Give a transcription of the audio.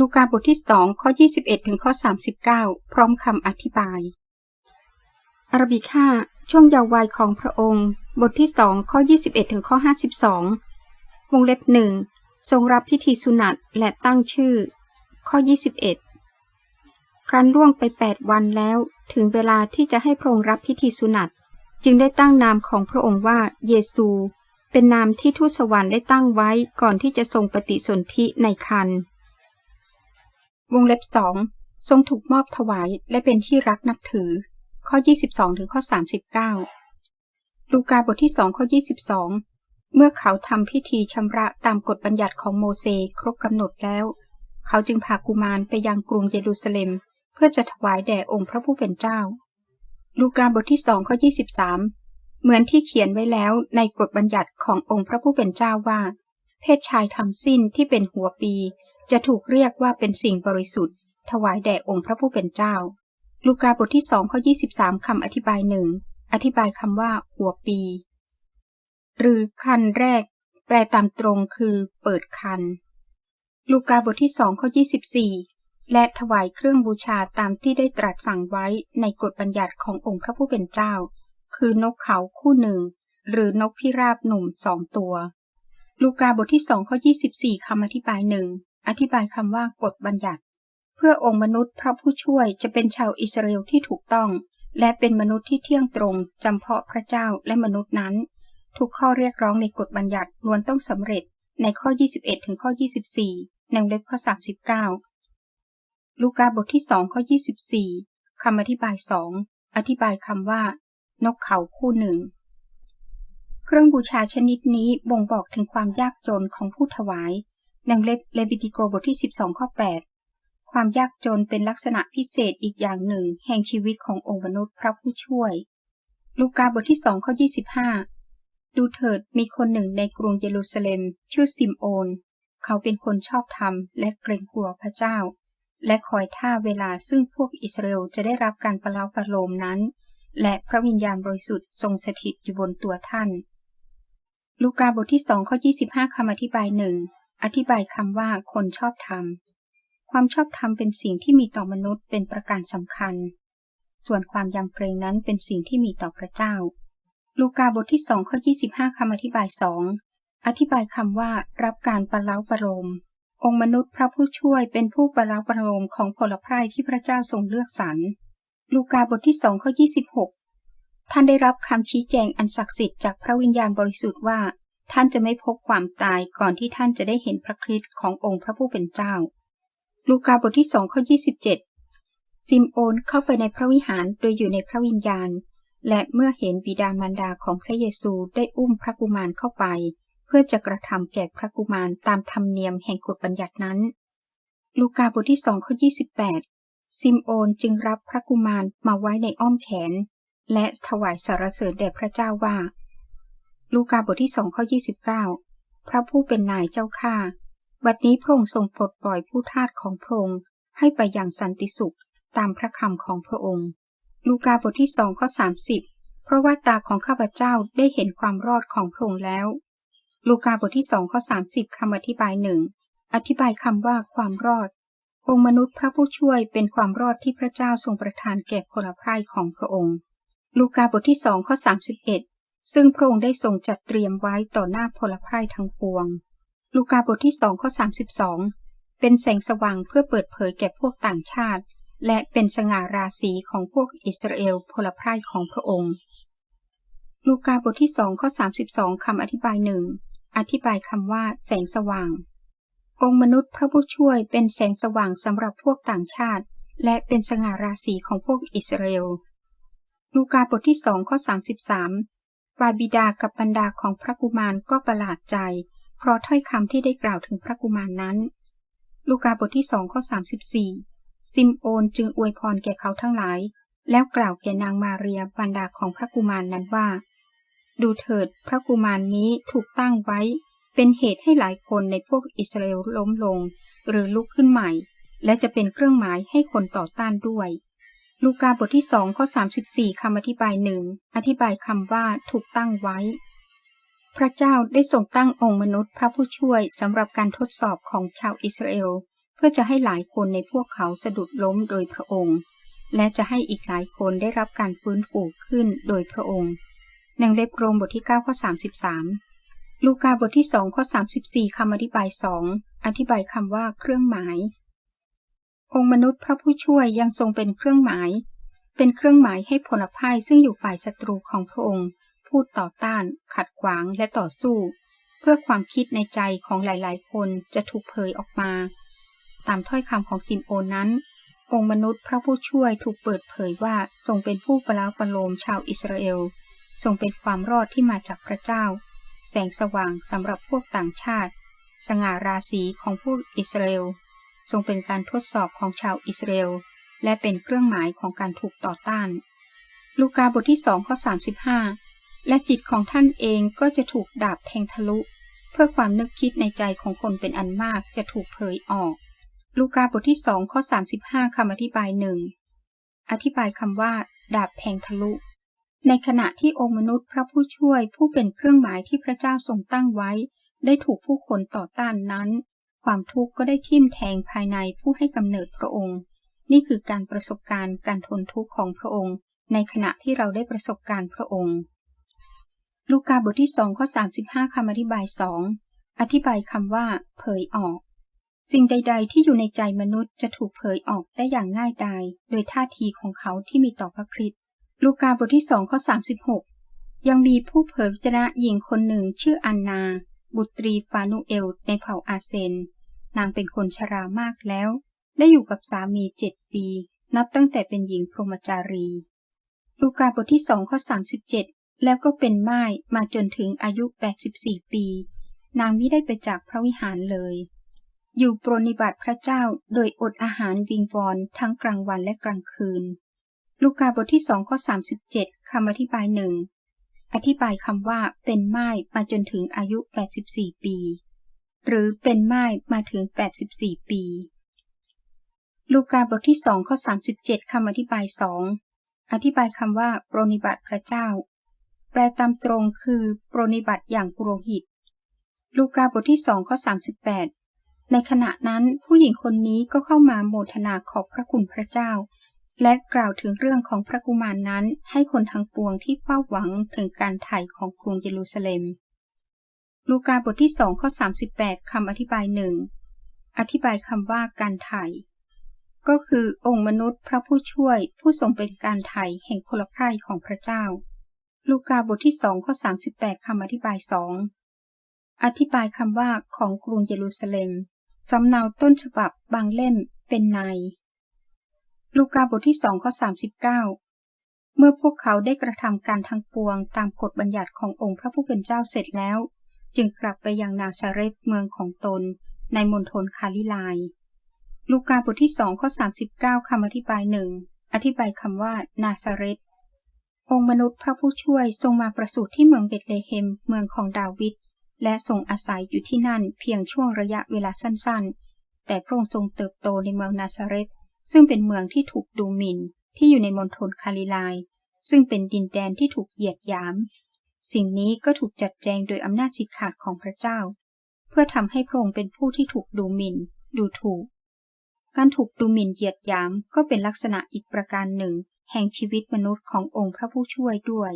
ลูกาบทที่สองข้อ 21 ถึงข้อ 39 พร้อมคำอธิบายอารบิค่าช่วงเยาว์วัยของพระองค์ บทที่สองข้อ 21 ถึงข้อ 52 วงเล็บหนึ่งทรงรับพิธีสุนัตและตั้งชื่อ ข้อ 21ครั้นล่วงไป 8 วันแล้วถึงเวลาที่จะให้พระองค์รับพิธีสุนัตจึงได้ตั้งนามของพระองค์ว่าเยซู เป็นนามที่ทูตสวรรค์ได้ตั้งไว้ก่อนที่จะทรงปฏิสนธิในคัน วงเล็บสองทรงถูกมอบถวายและเป็นที่รักนับถือ ข้อ 22 ถึงข้อ 39 ลูกาบทที่สองข้อ 22 เมื่อเขาทำพิธีชำระตามกฎบัญญัติของโมเสสครบกำหนดแล้ว เขาจึงพากุมารไปยังกรุงเยรูซาเล็ม เพื่อจะถวายแด่องค์พระผู้เป็นเจ้า ลูกาบทที่สองข้อ 23 เหมือนที่เขียนไว้แล้วในกฎบัญญัติขององค์พระผู้เป็นเจ้าว่า เพศชายทั้งสิ้นที่เป็นหัวปี จะถูกเรียกว่าเป็นสิ่งบริสุทธิ์ ถวายแด่องค์พระผู้เป็นเจ้า ลูกาบทที่สองข้อ23 คำอธิบายหนึ่งอธิบายคำว่าหัวปี หรือคันแรก แปลตามตรงคือ เปิดคัน ลูกาบทที่สองข้อ24 และถวายเครื่องบูชาตามที่ได้ตรัสสั่งไว้ในกฎบัญญัติขององค์พระผู้เป็นเจ้า คือนกเขาคู่หนึ่ง หรือนกพิราบหนุ่มสองตัว ลูกาบทที่สองข้อ24คำอธิบายหนึ่ง อธิบายคำว่ากฎบัญญัติ เพื่อองค์มนุษย์พระผู้ช่วยจะเป็นชาวอิสราเอลที่ถูกต้อง และเป็นมนุษย์ที่เที่ยงตรงจำเพาะพระเจ้าและมนุษย์นั้น ทุกข้อเรียกร้องในกฎบัญญัติล้วนต้องสำเร็จในข้อ 21 ถึงข้อ 24 ในเล็บข้อ 39 ลูกาบทที่สองข้อ 24 คำอธิบายสองอธิบายคำว่า นกเขาคู่หนึ่ง เครื่องบูชาชนิดนี้บ่งบอกถึงความยากจนของผู้ถวาย ในวงเล็บเลบิติโกบทที่ 12 ข้อ 8 ความยากจนเป็นลักษณะพิเศษอีกอย่างหนึ่ง แห่งชีวิตขององค์มนุษย์พระผู้ช่วย ลูกาบทที่สองข้อ 25 ดูเถิดมีคนหนึ่งในกรุงเยรูซาเล็ม ชื่อซิมโอน เขาเป็นคนชอบธรรมและเกรงกลัวพระเจ้า และคอยท่าเวลาซึ่งพวกอิสราเอลจะได้รับการประลาประโลมนั้น และพระวิญญาณบริสุทธิ์ทรงสถิตอยู่บนตัวท่าน ลูกาบทที่สองข้อ25คำอธิบายหนึ่ง อธิบายคำว่าคนชอบธรรม ความชอบธรรมเป็นสิ่งที่มีต่อมนุษย์เป็นประการสำคัญ ส่วนความยำเกรงนั้นเป็นสิ่งที่มีต่อพระเจ้า ลูกาบทที่สองข้อ25คำอธิบายสองอธิบายคำว่า รับการประเล้าประโลม องค์มนุษย์พระผู้ช่วยเป็นผู้ประเล้าประโลมของผลไพรที่พระเจ้าทรงเลือกสรร ลูกาบทที่สองข้อ26 ท่านได้รับคำชี้แจงอันศักดิ์สิทธิ์จากพระวิญญาณบริสุทธิ์ว่า ท่านจะไม่พบความตายก่อนที่ท่านจะได้เห็นพระคริสต์ขององค์พระผู้เป็นเจ้า ลูกาบทที่สองข้อ27 ซิมโอนเข้าไปในพระวิหารโดยอยู่ในพระวิญญาณ และเมื่อเห็นบิดามารดาของพระเยซูได้อุ้มพระกุมารเข้าไป เพื่อจะกระทำแก่พระกุมารตามธรรมเนียมแห่งกฎบัญญัตินั้น ลูกาบทที่สองข้อ28 ซิมโอนจึงรับพระกุมารมาไว้ในอ้อมแขน และถวายสรรเสริญแด่พระเจ้าว่า ลูกาบทที่สองข้อ29 พระผู้เป็นนายเจ้าข้าบัดนี้พระองค์ทรงปลดปล่อยผู้ทาสของพระองค์ให้ไปอย่างสันติสุขตามพระคำของพระองค์ ลูกาบทที่สองข้อ30 เพราะว่าตาของข้าพเจ้าได้เห็นความรอดของพระองค์แล้ว ลูกาบทที่สองข้อ30คำอธิบายหนึ่งอธิบายคำว่าความรอด องค์มนุษย์พระผู้ช่วยเป็นความรอดที่พระเจ้าทรงประทานแก่พลไพรของพระองค์ ลูกาบทที่สองข้อ31 ซึ่งพระองค์ได้ทรงจัดเตรียมไว้ต่อหน้าพลพรายทั้งปวง ลูกาบทที่สองข้อ32 เป็นแสงสว่างเพื่อเปิดเผยแก่พวกต่างชาติ และเป็นสง่าราศีของพวกอิสราเอลพลพรายของพระองค์ ลูกาบทที่สองข้อ32คำอธิบายหนึ่งอธิบายคำว่า แสงสว่าง องค์มนุษย์พระผู้ช่วยเป็นแสงสว่างสำหรับพวกต่างชาติ และเป็นสง่าราศีของพวกอิสราเอล ลูกาบทที่สองข้อ33 วาบิดากับบรรดาของพระกุมารก็ประหลาดใจ เพราะถ้อยคำที่ได้กล่าวถึงพระกุมารนั้น ลูกาบทที่สองข้อ34 ซิมโอนจึงอวยพรแก่เขาทั้งหลาย แล้วกล่าวแก่นางมาเรียบรรดาของพระกุมารนั้นว่า ดูเถิดพระกุมารนี้ถูกตั้งไว้ เป็นเหตุให้หลายคนในพวกอิสราเอลล้มลง หรือลุกขึ้นใหม่ และจะเป็นเครื่องหมายให้คนต่อต้านด้วย ลูกาบทที่สองข้อ 34คำอธิบายหนึ่งอธิบายคำว่าถูกตั้งไว้ พระเจ้าได้ทรงตั้งองค์มนุษย์พระผู้ช่วยสำหรับการทดสอบของชาวอิสราเอล เพื่อจะให้หลายคนในพวกเขาสะดุดล้มโดยพระองค์ และจะให้อีกหลายคนได้รับการฟื้นฟูขึ้นโดยพระองค์หนังเล็บโรมบทที่9ข้อ33 ลูกาบทที่2ข้อ34คำอธิบายสองอธิบายคำว่าเครื่องหมาย องค์มนุษย์พระผู้ช่วยยังทรงเป็นเครื่องหมาย เป็นเครื่องหมายให้ผลพ่ายซึ่งอยู่ฝ่ายศัตรูของพระองค์ พูดต่อต้าน ขัดขวางและต่อสู้ เพื่อความคิดในใจของหลายๆ คนจะถูกเผยออกมา ตามถ้อยคำของซิมโอนนั้น องค์มนุษย์พระผู้ช่วยถูกเปิดเผยว่าทรงเป็นผู้ประลาประโลมชาวอิสราเอล ทรงเป็นความรอดที่มาจากพระเจ้า แสงสว่างสำหรับพวกต่างชาติ สง่าราศีของพวกอิสราเอล ทรงเป็นการทดสอบของชาวอิสราเอลและเป็นเครื่องหมายของการถูกต่อต้าน ลูกาบทที่สองข้อ35 และจิตของท่านเองก็จะถูกดาบแทงทะลุ เพื่อความนึกคิดในใจของคนเป็นอันมากจะถูกเผยออก ลูกาบทที่สองข้อ35คำอธิบายหนึ่งอธิบายคำว่า ดาบแทงทะลุ ในขณะที่องค์มนุษย์พระผู้ช่วยผู้เป็นเครื่องหมายที่พระเจ้าทรงตั้งไว้ ได้ถูกผู้คนต่อต้านนั้น ความทุกข์ก็ได้ทิ่มแทงภายในผู้ให้กำเนิดพระองค์ นี่คือการประสบการณ์การทนทุกข์ของพระองค์ ในขณะที่เราได้ประสบการณ์พระองค์ ลูกาบทที่สองข้อ35คำอธิบายสองอธิบายคำว่า เผยออก สิ่งใด ๆ ที่อยู่ในใจมนุษย์จะถูกเผยออกได้อย่างง่ายดายโดยท่าทีของเขาที่มีต่อพระคริสต์ลูกาบทที่สองข้อ36 ยังมีผู้เผยวจระหญิงคนหนึ่งชื่ออันนา บุตรีฟานุเอลในเผ่าอาเซน นางเป็นคนชรามากแล้ว ได้อยู่กับสามีเจ็ดปี นับตั้งแต่เป็นหญิงพรหมจารีลูกาบทที่สองข้อ37 แล้วก็เป็นไม้มาจนถึงอายุ 84 ปี นางไม่ได้ไปจากพระวิหารเลย อยู่ปรนิบัติพระเจ้าโดยอดอาหารวิงวอนทั้งกลางวันและกลางคืน ลูกาบทที่สองข้อ37คำอธิบายหนึ่งอธิบายคำว่าเป็นไม้มาจนถึงอายุ 84 ปี หรือเป็นไม้มาถึง 84 ปี ลูกาบทที่สองข้อ 37 คำอธิบายสองอธิบายคำว่า ปรนิบัติพระเจ้า แปลตามตรงคือ ปรนิบัติอย่างปุโรหิต ลูกาบทที่สองข้อ 38 ในขณะนั้นผู้หญิงคนนี้ก็เข้ามาโมทนาขอบพระคุณพระเจ้า และกล่าวถึงเรื่องของพระกุมารนนั้นให้คนทั้งปวงที่เฝ้าหวังถึงการไถ่ของกรุงเยรูซาเล็ม ลูกาบทที่สองข้อ 38คำอธิบายหนึ่งอธิบายคำว่าการไถ่ก็คือองค์มนุษย์พระผู้ช่วย ผู้ทรงเป็นการไถ่แห่งพลภัยของพระเจ้า ลูกาบทที่สองข้อ 38 คำอธิบายสองอธิบายคำว่าของกรุงเยรูซาเล็มสำเนาต้นฉบับบางเล่มเป็นใน ลูกาบทที่สองข้อ 39 เมื่อพวกเขาได้กระทำการทั้งปวงตามกฎบัญญัติขององค์พระผู้เป็นเจ้าเสร็จแล้ว จึงกลับไปยังนาซาเรตเมืองของตน ในมณฑลคาลิลาย ลูกาบทที่สองข้อ 39คำอธิบายหนึ่งอธิบายคำว่านาซาเรตองค์มนุษย์พระผู้ช่วยทรงมาประสูติที่เมืองเบตเลเฮมเมืองของดาวิดและทรงอาศัยอยู่ที่นั่นเพียงช่วงระยะเวลาสั้นๆ แต่พระองค์ทรงเติบโตในเมืองนาซาเรตซึ่งเป็นเมืองที่ถูกดูหมิ่นที่อยู่ในมณฑลคาลิลาย ซึ่งเป็นดินแดนที่ถูกเหยียดหยาม สิ่งนี้ก็ถูกจัดแจงโดยอำนาจสิทขาดของพระเจ้า เพื่อทำให้พระองค์เป็นผู้ที่ถูกดูหมิ่น ดูถูก การถูกดูหมิ่นเหยียดหยามก็เป็นลักษณะอีกประการหนึ่ง แห่งชีวิตมนุษย์ขององค์พระผู้ช่วยด้วย